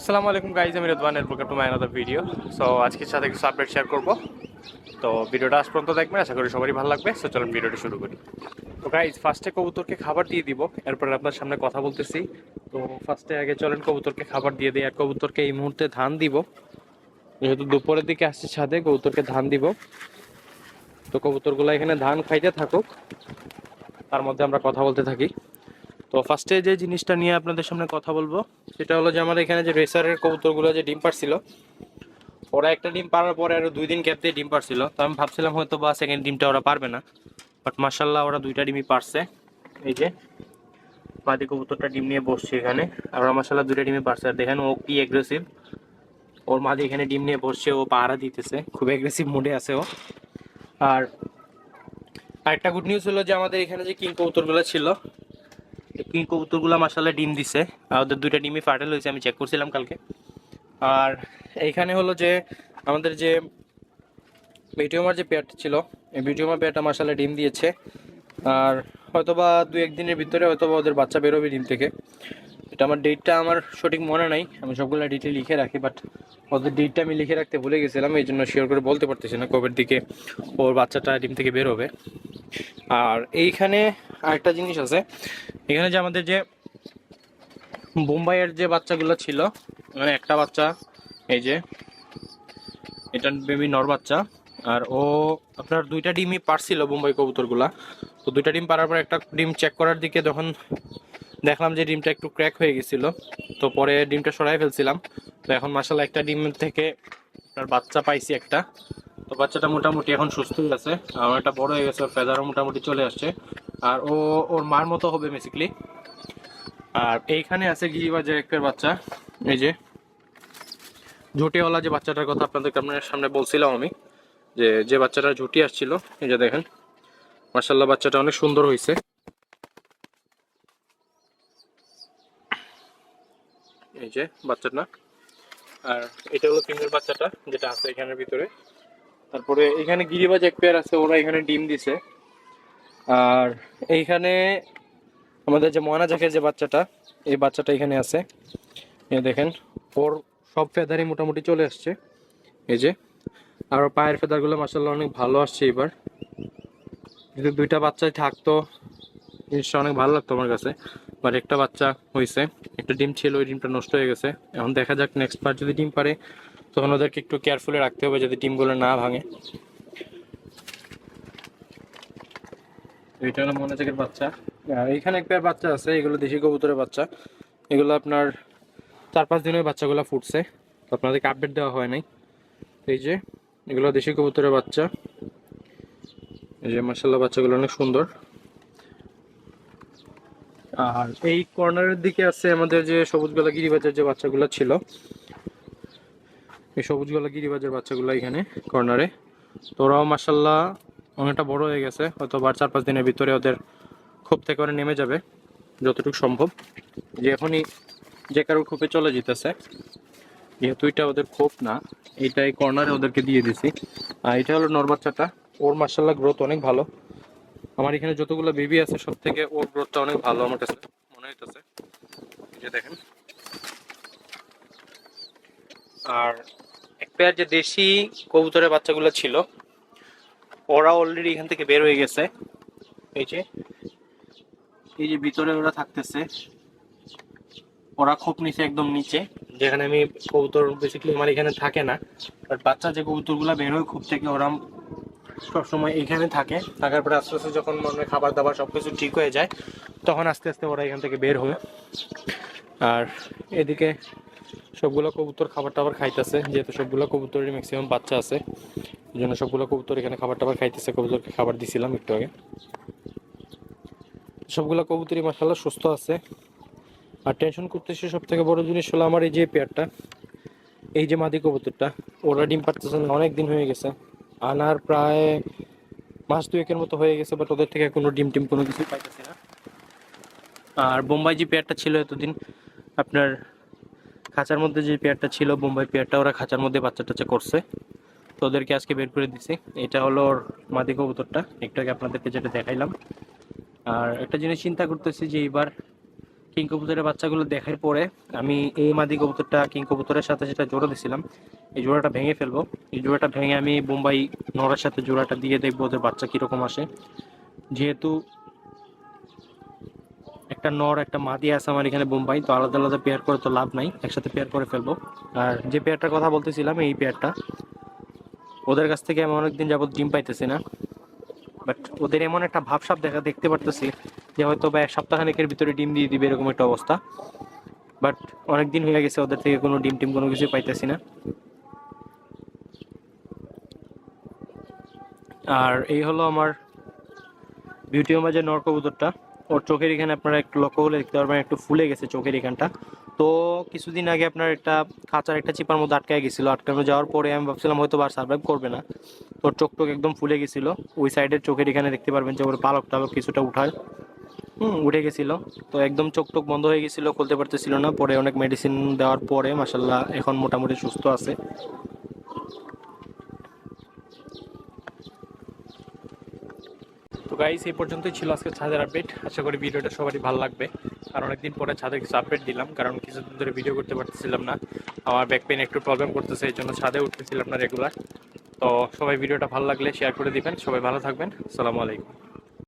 আসসালামু আলাইকুম গাইজ আমি রেদওয়ান এর to my another video so আজকের সাথে কিছু আপডেট শেয়ার করব। তো ভিডিওটা আজ পর্যন্ত দেখবেন, আশা করি সবারই ভালো লাগবে। সো চলুন ভিডিওটা শুরু করি। তো গাইজ ফার্স্টে কবুতরকে খাবার দিয়ে দিব। এরপরে আপনার সামনে কথা বলতেছি। তো ফার্স্টে আগে চলেন, কবুতরকে খাবার দিয়ে দিই। আর কবুতরকে এই মুহূর্তে ধান দিব। যেহেতু দুপুরের দিকে আসছে ছাদে, কবুতরকে ধান দিব। তো কবুতরগুলো এখানে ধান খাইতে থাকুক। তার মধ্যে আমরা কথা বলতে থাকি। তো ফার্স্টে যে জিনিসটা নিয়ে আপনাদের সামনে কথা বলব, সেটা হলো যে আমাদের এখানে যে রেসারের কবুতরগুলো যে ডিম পারছিল ওরা একটা ডিম পারার পরে আরও দুই দিন গ্যাপ দিয়ে ডিম পারছিল তো আমি ভাবছিলাম হয়তো বা সেকেন্ড ডিমটা ওরা পারবে না বাট মার্শাল্লাহ ওরা দুইটা ডিমই পারছে এই যে মাদি কবুতরটা ডিম নিয়ে বসছে এখানে, আর মার্শাল্লাহ দুইটা ডিমই পারছে আর দেখেন ও কি অ্যাগ্রেসিভ ওর মাদি এখানে ডিম নিয়ে বসছে, ও পাহারা দিতেছে, খুব অ্যাগ্রেসিভ মুডে আছে ও। আর আরেকটা গুড নিউজ হলো যে আমাদের এখানে যে কিং কবুতরগুলো ছিল কিং কবুতরগুলো মাসাল্লাহ ডিম দিছে। আর ওদের দুইটা ডিমই ফাটেল হয়েছে আমি চেক করছিলাম কালকে। আর এইখানে হলো যে আমাদের যে ভিডিওমার যে পেয়ারটা ছিল, এই ভিডিওমার পেয়ারটা মাসাল্লাহ ডিম দিয়েছে। আর হয়তোবা দু একদিনের ভিতরে হয়তোবা ওদের বাচ্চা বেরোবে ডিম থেকে। এটা আমার ডেটটা আমার সঠিক মনে নাই, আমি সবগুলো ডিটেল লিখে রাখি বাট ওদের ডেটটা আমি লিখে রাখতে ভুলে গেছিলাম এই জন্য শিওর করে বলতে পারতেছি না কবের দিকে ওর বাচ্চাটা ডিম থেকে বের হবে। আর এইখানে আরেকটা জিনিস আছে। এখানে যে আমাদের যে বোম্বাইয়ের যে বাচ্চাগুলো ছিল মানে একটা বাচ্চা, এই যে, এটা বেবি নর বাচ্চা, আর ও আপনার দুইটা ডিমই পারছিল বোম্বাই কবুতরগুলা। তো দুইটা ডিম পারার পর একটা ডিম চেক করার দিকে যখন দেখলাম যে ডিমটা একটু ক্র্যাক হয়ে গেছিল, তো পরে ডিমটা সরাই ফেলছিলাম। তো এখন মাসাল একটা ডিম থেকে আপনার বাচ্চা পাইছি একটা। তো বাচ্চাটা মোটামুটি এখন সুস্থই আছে। আর একটা বড় হয়ে গেছে, ওর ফেদারও মোটামুটি চলে আসছে। আর ও, ওর মার মতো হবে বেসিক্যালি আর এইখানে আছে গিরিবাজের একটা বাচ্চা। এই যে, ঝুটিওয়ালা যে বাচ্চাটার কথা আপনাদের আপনার সামনে বলছিলাম আমি, যে যে বাচ্চাটা ঝুটি আসছিল, এই যে দেখেন। মার্শাল্লাহ বাচ্চাটা অনেক সুন্দর হয়েছে। এই যে, বাচ্চাটা। আর এটা হলো ফিমেল বাচ্চাটা, যেটা আছে এখানের ভিতরে। তারপরে এখানে গিরিবাজ এক পেয়ার আছে, ওরা এখানে ডিম দিছে। আর এইখানে আমাদের যে ময়না জাকের যে বাচ্চাটা, এই বাচ্চাটা এখানে আছে। দেখেন, ওর সব ফেদারই মোটামুটি চলে আসছে। এই যে, আর পায়ের ফেদারগুলো মাসাল্লাহ অনেক ভালো আসছে এবার। যদি দুইটা বাচ্চাই থাকতো জিনিসটা অনেক ভালো লাগতো আমার কাছে। বাট একটা বাচ্চা হয়েছে একটা ডিম ছিল, ওই ডিমটা নষ্ট হয়ে গেছে। এখন দেখা যাক নেক্সট বার যদি ডিম পারে তখন ওদেরকে একটু কেয়ারফুলি রাখতে হবে যাতে ডিমগুলো না ভাঙে। এটা হলো মনোযোগের বাচ্চা। আর এইখানে একটা বাচ্চা আছে এগুলো দেশি কবুতরের বাচ্চা। এগুলো আপনার চার পাঁচ দিনের বাচ্চাগুলো ফুটছে। তো আপনাদেরকে আপডেট দেওয়া হয় নাই। এই যে এগুলো দেশি কবুতরের বাচ্চা। এই যে মার্শাল্লাহ বাচ্চাগুলো অনেক সুন্দর। আর এই কর্নারের দিকে আছে আমাদের যে সবুজ গলা গিরিবাজার যে বাচ্চাগুলো ছিল। এই সবুজ গলা গিরিবাজার বাচ্চাগুলো এখানে কর্নারে তো ওরাও মার্শাল্লাহ অনেকটা বড় হয়ে গেছে হয়তো বার চার পাঁচ দিনের ভিতরে ওদের খোপ থেকে ওরা নেমে যাবে, যতটুকু সম্ভব। যে এখনই যে কারোর খোপে চলে যেতেছে, যেহেতু এটা ওদের খোপ না এটা এই কর্নারে ওদেরকে দিয়ে দিছি। আর এটা হলো নর বাচ্চাটা ওর মার্শাল্লাহ গ্রোথ অনেক ভালো। আমার এখানে যতগুলো বেবি আছে সব থেকে ওর গ্রোথটা অনেক ভালো আমার কাছে, মনে হইতেছে। যে দেখেন। আর এক পেয়ার যে দেশি কবুতরের বাচ্চাগুলো ছিল, ওরা অলরেডি এখান থেকে বের হয়ে গেছে। এই যে এই যে ভিতরে ওরা থাকতেছে, ওরা খুব নিচে একদম নিচে, যেখানে আমি কবুতর বেসিক্যালি আমার এখানে থাকে না। বাট বাচ্চা যে কবুতরগুলো বের হয় খুব থেকে ওরা সবসময় এখানে থাকে। থাকার পরে আস্তে আস্তে যখন মনে খাবার দাবার সব কিছু ঠিক হয়ে যায়, তখন আস্তে আস্তে ওরা এখান থেকে বের হয়। আর এদিকে সবগুলো কবুতর খাবার টাবার খাইতেছে, যেহেতু সবগুলো কবুতরের ম্যাক্সিমাম বাচ্চা আছে। এই জন্য সবগুলো কবুতর এখানে খাবার টাবার খাইতেছে, কবুতরকে খাবার দিছিলাম একটু আগে। সবগুলো কবুতরই মাসাল্লাহ সুস্থ আছে। আর টেনশন করতেছে সব থেকে বড় জিনিস হলো আমার এই যে পেয়ারটা, এই যে মাদি কবুতরটা, ওরা ডিম পারতেছে না অনেক দিন হয়ে গেছে। আনার প্রায় মাস দুয়েকের মতো হয়ে গেছে বাট ওদের থেকে কোনো ডিম টিম কোনো কিছুই পাইতেছি না। আর বোম্বাই যে পেয়ারটা ছিল এতদিন, আপনার খাঁচার মধ্যে যে পেয়ারটা ছিল, বোম্বাই পেয়ারটা, ওরা খাঁচার মধ্যে বাচ্চা টাচ্চা করছে। তো ওদেরকে আজকে বের করে দিছি। এটা হলো ওর মাদি কবুতরটা। একটু আগে আপনাদেরকে যেটা দেখাইলাম। আর একটা জিনিস চিন্তা করতেছি যে এইবার কিং কবুতরের বাচ্চাগুলো দেখার পরে আমি এই মাদি কবুতরটা কিং কবুতরের সাথে সেটা জোড়া দিছিলাম, এই জোড়াটা ভেঙে ফেলব। এই জোড়াটা ভেঙে আমি বোম্বাই নড়ার সাথে জোড়াটা দিয়ে দেখব ওদের বাচ্চা কীরকম আসে। যেহেতু একটা নর, একটা মাদি আছে আমার এখানে বোম্বাই, তো আলাদা আলাদা পেয়ার করে তো লাভ নাই, একসাথে পেয়ার করে ফেলব। আর যে পেয়ারটার কথা বলতেছিলাম, এই পেয়ারটা ওদের কাছ থেকে আমি অনেকদিন যাবত ডিম পাইতেছি না বাট ওদের এমন একটা ভাবসাপ দেখা দেখতে পারতেছি যে হয়তো বা এক সপ্তাহখানেকের ভিতরে ডিম দিয়ে দিবে এরকম একটা অবস্থা। বাট অনেক দিন হয়ে গেছে ওদের থেকে কোনো ডিম টিম কোনো কিছু পাইতেছি না। আর এই হলো আমার বিউটি মাঝে নর কবুতরটা। ওর চোখের এখানে আপনারা একটু লক্ষ্য করলে দেখতে পারবেন, একটু ফুলে গেছে চোখের এখানটা। তো কিছুদিন আগে আপনার একটা খাঁচার একটা চিপার মধ্যে আটকায় গেছিল। আটকানো যাওয়ার পরে আমি ভাবছিলাম হয়তো আর সার্ভাইভ করবে না। তোর চোখ টোক একদম ফুলে গেছিল। ওই সাইডের চোখের এখানে দেখতে পারবেন যে ওর পালক টালক কিছুটা উঠায়। হুম, উঠে গেছিল। তো একদম চোখ টোক বন্ধ হয়ে গেছিল, খুলতে পারতেছিল না। পরে অনেক মেডিসিন দেওয়ার পরে মাসাল্লাহ এখন মোটামুটি সুস্থ আছে। গাইস এই পর্যন্তই ছিল আজকে ছাদের আপডেট আশা করি ভিডিওটা সবারই ভালো লাগবে। আর অনেকদিন পরে ছাদে কিছু আপডেট দিলাম, কারণ কিছুদিন ধরে ভিডিও করতে পারতেছিলাম না। আমার ব্যাক পেন একটু প্রবলেম করতেছে, এই জন্য ছাদে উঠতেছিলাম না রেগুলার তো সবাই ভিডিওটা ভালো লাগলে শেয়ার করে দিবেন। সবাই ভালো থাকবেন। সালামু আলাইকুম।